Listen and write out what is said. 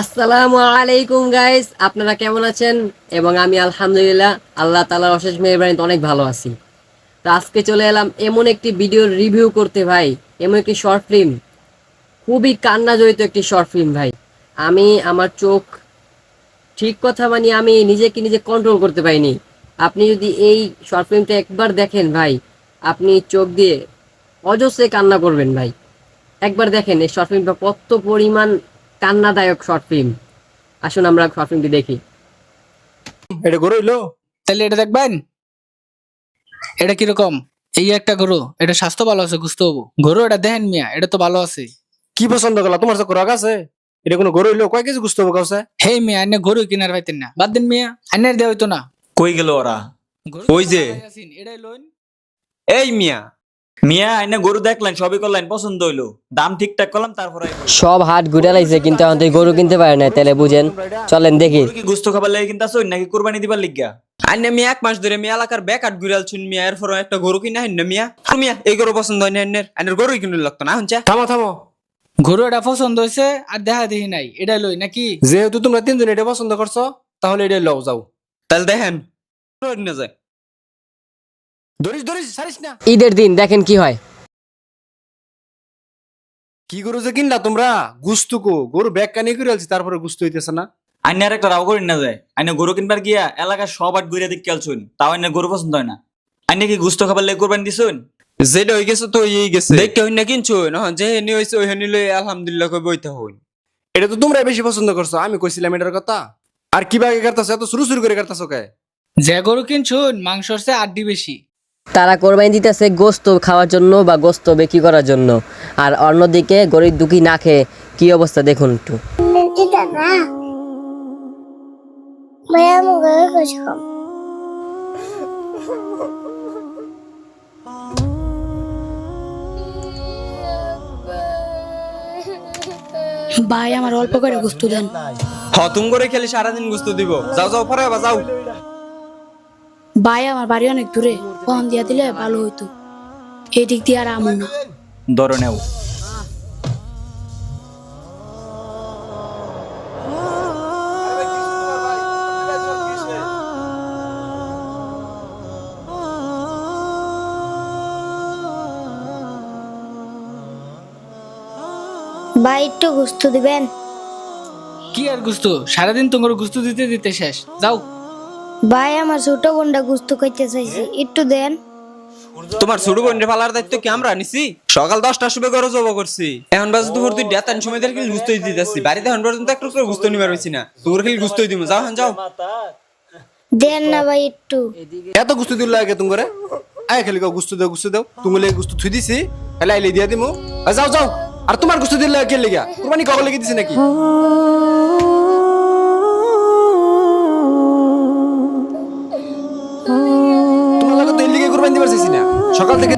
আসসালামু আলাইকুম গাইস আপনারা কেমন আছেন? এবং আমি আলহামদুলিল্লাহ, আল্লাহ তালার অশেষ মেহরবানিতে অনেক ভালো আছি। তো আজকে চলে এলাম এমন একটি ভিডিওর রিভিউ করতে, ভাই। এমন একটি শর্ট ফিল্ম খুবই কান্না জড়িত একটি শর্ট ফিল্ম ভাই। আমি, আমার চোখ ঠিক কথা মানে আমি নিজেকে নিজে কন্ট্রোল করতে পারিনি। আপনি যদি এই শর্ট ফিল্মটা একবার দেখেন, ভাই, আপনি চোখ দিয়ে অজস্রে কান্না করবেন, ভাই। একবার দেখেন, এই শর্ট ফিল্মটা কত পরিমাণ কান্নাদায়ক শর্ট ফিল্ম। আসুন আমরা শর্ট ফিল্মটি দেখি। এটা গরু হইল? তাহলে এটা দেখবেন? এটা কীরকম? এই একটা গরু এটা স্বাস্থ্য ভালো আছে গুস্ত হব। গরু এটা দেখেন মিয়া এটা তো ভালো আছে। কি পছন্দ করলা? তোমার তো রাগ আছে? এটা কোনো গরু হইল? কয় কেজি গুস্ত কাছে হে মিয়া আনে গরু কিনার পাইতেন না। বাদ দিন মিয়া আনের দেওয়া হইতো না। কই গেল ওরা? ওই যে। এটাই লইন। এই মিয়া মিয়া আইনে গরু দেখলেন সবই করলেন পছন্দ হইল। দাম ঠিকঠাক করলাম তারপরে সব হাট ঘুরে লাইছে কিন্তু এখন তুই গরু কিনতে পারে না তাহলে বুঝেন। চলেন দেখি। কি গুস্ত খাবার লাগে কিন্তু আসো নাকি কুরবানি দিবার লিগা? আইনে মিয়া এক মাস ধরে মিয়া এলাকার বেকার ঘুরাল ছুন মিয়া এরপর একটা গরু কিনা হইন মিয়া। আর মিয়া এই গরু পছন্দ হয় না আইনের আইনের গরু কিনুন লাগতো না হচ্ছে থামো থামো। গরু এটা পছন্দ হয়েছে আর দেখা দেখি নাই এটাই লই নাকি? যেহেতু তোমরা তিনজন এটা পছন্দ করছ তাহলে এটা লও যাও। তাহলে দেখেন না যায়। ধরিস ধরিস ছাড়িস না। ঈদের দিন দেখেন কি হয়। কি গরু যে কিনলা তোমরা? গুস্তু কো। গরু ব্যাগ কানি করে আলছি তারপরে গুস্তু হইতেছে না। আইনে আর একটা রাও করি না যায়। আইনে গরু কিনবার গিয়া এলাকার সব আট ঘুরে দিক খেলছুন তাও আইনে গরু পছন্দ হয় না। আইনে কি গুস্ত খাবার লাগে কুরবানি দিছুন? যেটা হয়ে গেছে তো হয়েই গেছে। দেখতে হইন না কিনছো না যে হেনি হয়েছে ওই হেনি লই আলহামদুলিল্লাহ কই বইতে হইন এটা তো তোমরা বেশি পছন্দ করছ আমি কইছিলাম এটার কথা। আর কি বাগে করতেছো এত শুরু শুরু করে করতেছো কে? যে গরু কিনছুন মাংসর চেয়ে আড্ডি বেশি। তারা কোরবানি দিতেছে গোস্ত খাওয়ার জন্য বা গোস্ত বিক্রি করার জন্য। আর অন্যদিকে গরিব দুঃখী না খেয়ে কি অবস্থা দেখুন একটু. ভাই আমার অল্প করে গুস্তু দেন। হতুম করে খেলে সারাদিন গুস্ত দিব। যাও যাও পরে যাও। ভাই আমার বাড়ি অনেক দূরে। ফোন দিয়া দিলে ভালো হইতো। এই দিক দিয়ে আর আমন না। ধরে নেও। ভাই একটু গুস্ত দিবেন। কি আর গুস্ত? সারাদিন তোমার গুস্ত দিতে দিতে শেষ। যাও। ভাই আমার ছোট বোনটা গুস্ত খাইতে চাইছে। একটু দেন। তোমার ছোট বোনের পালার দায়িত্ব কি আমরা নিছি? সকাল দশটার সময় গরু জব করছি। এখন বাজে দুপুর তুই ডেতান সময় ধরে গুস্ত দিতে যাচ্ছি বাড়িতে এখন পর্যন্ত একটু করে গুস্ত নিবার হয়েছি না। তোর খালি গুস্ত দিব যাও হ্যাঁ যাও। দেন না ভাই একটু। এত গুস্তু দিল লাগে তুমি করে আয় খালি কও গুস্তু দাও গুস্তু দাও। তুমি লেগে গুস্তু থুই দিছি তাহলে আইলে দিয়া দিমু। আ, যাও যাও। আর তোমার গুস্তু দিল লাগে কে লেগা? কুরবানি কবে লেগে দিছি নাকি? সকাল থেকে